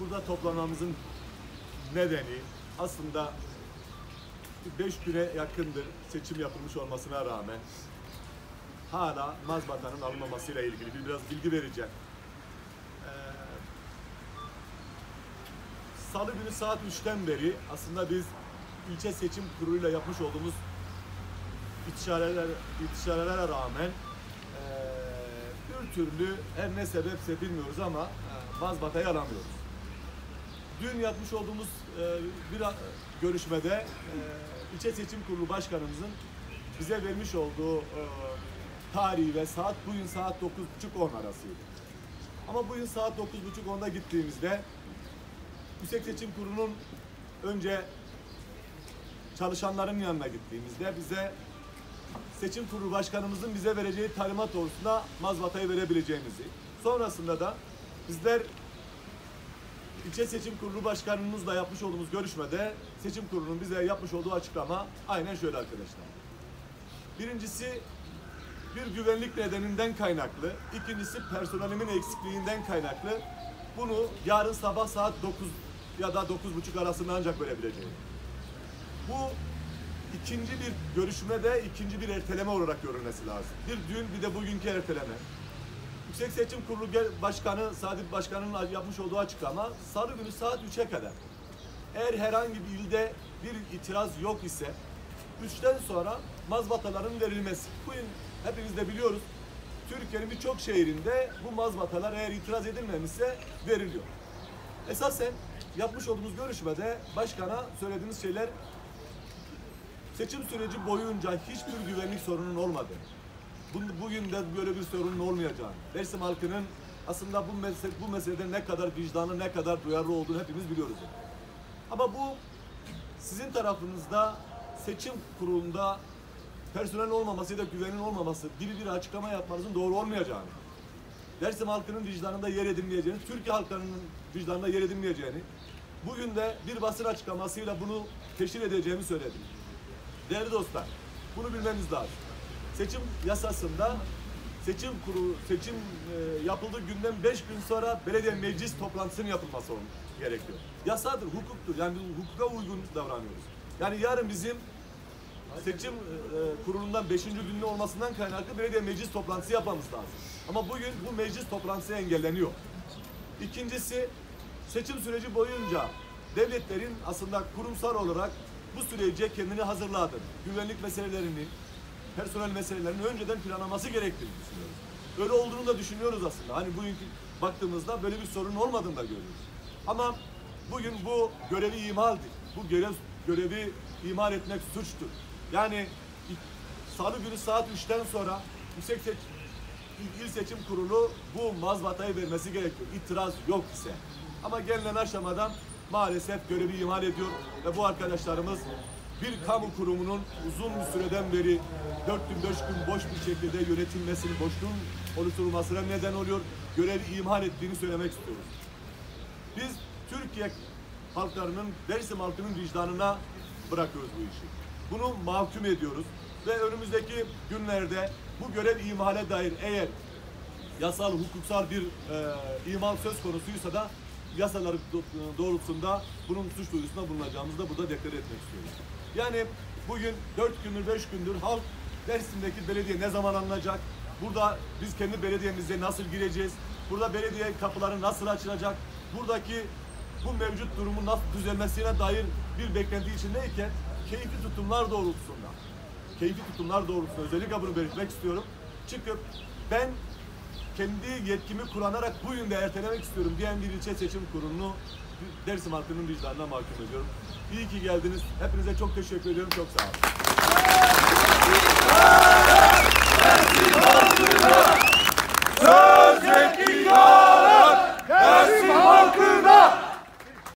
burada toplanmamızın nedeni aslında 5 güne yakındır seçim yapılmış olmasına rağmen hala mazbatanın alınmamasıyla ilgili bir biraz bilgi vereceğim. Ee, Salı günü saat 3'ten beri aslında biz ilçe seçim kuruluyla yapmış olduğumuz istişareler, istişarelere rağmen eee, bir türlü her ne sebepse bilmiyoruz ama e, mazbatayı alamıyoruz. Dün yapmış olduğumuz e, bir a- görüşmede e, ilçe seçim kurulu başkanımızın bize vermiş olduğu e, tarihi ve saat bugün saat 9.30-10 arasıydı. Ama bugün saat 9.30-10'da gittiğimizde Yüksek Seçim Kurulu'nun önce çalışanların yanına gittiğimizde bize seçim kurulu başkanımızın bize vereceği talimat doğrultusunda mazbatayı verebileceğimizi. Sonrasında da bizler ilçe seçim kurulu başkanımızla yapmış olduğumuz görüşmede seçim kurulunun bize yapmış olduğu açıklama aynen şöyle arkadaşlar. Birincisi bir güvenlik nedeninden kaynaklı, ikincisi personelimin eksikliğinden kaynaklı. Bunu yarın sabah saat 9 ya da 9.30 arasında ancak verebileceğim. Bu ikinci bir görüşmede ikinci bir erteleme olarak görülmesi lazım. Bir dün bir de bugünkü erteleme. Yüksek Seçim Kurulu Başkanı Sadık Başkan'ın yapmış olduğu açıklama salı günü saat 3'e kadar. Eğer herhangi bir ilde bir itiraz yok ise 3'ten sonra mazbataların verilmesi. Bugün hepimiz de biliyoruz. Türkiye'nin birçok şehrinde bu mazbatalar eğer itiraz edilmemişse veriliyor. Esasen yapmış olduğumuz görüşmede başkana söylediğimiz şeyler seçim süreci boyunca hiçbir güvenlik sorunun olmadı. Bu- Bugün de böyle bir sorunun olmayacağını, Dersim halkının aslında bu, mesele, bu meselede ne kadar vicdanlı, ne kadar duyarlı olduğunu hepimiz biliyoruz. Ama bu sizin tarafınızda seçim kurulunda personel olmaması ya da güvenin olmaması gibi bir açıklama yapmanızın doğru olmayacağını, Dersim halkının vicdanında yer edinmeyeceğini, Türkiye halkının vicdanında yer edinmeyeceğini, bugün de bir basın açıklamasıyla bunu teşhir edeceğimi söyledim. Değerli dostlar, bunu bilmeniz lazım. Seçim yasasında seçim kurulu seçim e, yapıldığı günden 5 gün sonra belediye meclis toplantısının yapılması gerekiyor. Yasadır, hukuktur. Yani biz hukuka uygun davranıyoruz. Yani yarın bizim seçim e, e, kurulundan 5. günde olmasından kaynaklı belediye meclis toplantısı yapmamız lazım. Ama bugün bu meclis toplantısı engelleniyor. İkincisi seçim süreci boyunca devletlerin aslında kurumsal olarak bu sürece kendini hazırladı. Güvenlik meselelerini, personel meselelerini önceden planlaması gerektiğini düşünüyoruz. Öyle olduğunu da düşünüyoruz aslında. Hani bugünkü baktığımızda böyle bir sorun olmadığını da görüyoruz. Ama bugün bu görevi imaldir. Bu görev görevi imal etmek suçtur. Yani salı günü saat 3'ten sonra Yüksek Seç İl Seçim Kurulu bu mazbatayı vermesi gerekiyor. İtiraz yok ise. Ama gelinen aşamadan maalesef görevi ihmal ediyor ve bu arkadaşlarımız bir kamu kurumunun uzun bir süreden beri 4 gün 5 gün boş bir şekilde yönetilmesini, boşluğun oluşturulmasına neden oluyor. Görevi ihmal ettiğini söylemek istiyoruz. Biz Türkiye halklarının, Dersim halkının vicdanına bırakıyoruz bu işi. Bunu mahkum ediyoruz ve önümüzdeki günlerde bu görev ihmale dair eğer yasal, hukuksal bir e, imal söz konusuysa da yasaları do- doğrultusunda bunun suç duyurusunda bulunacağımızı da burada deklar etmek istiyoruz. Yani bugün 4 gündür, 5 gündür halk Dersim'deki belediye ne zaman alınacak? Burada biz kendi belediyemize nasıl gireceğiz? Burada belediye kapıları nasıl açılacak? Buradaki bu mevcut durumun nasıl düzelmesine dair bir beklenti içindeyken keyfi tutumlar doğrultusunda keyfi tutumlar doğrultusunda özellikle bunu belirtmek istiyorum. Çıkıp ben kendi yetkimi kullanarak bu yönde ertelemek istiyorum diyen bir ilçe seçim kurulunu Dersim halkının vicdanına mahkum ediyorum. İyi ki geldiniz. Hepinize çok teşekkür ediyorum. Çok sağ olun.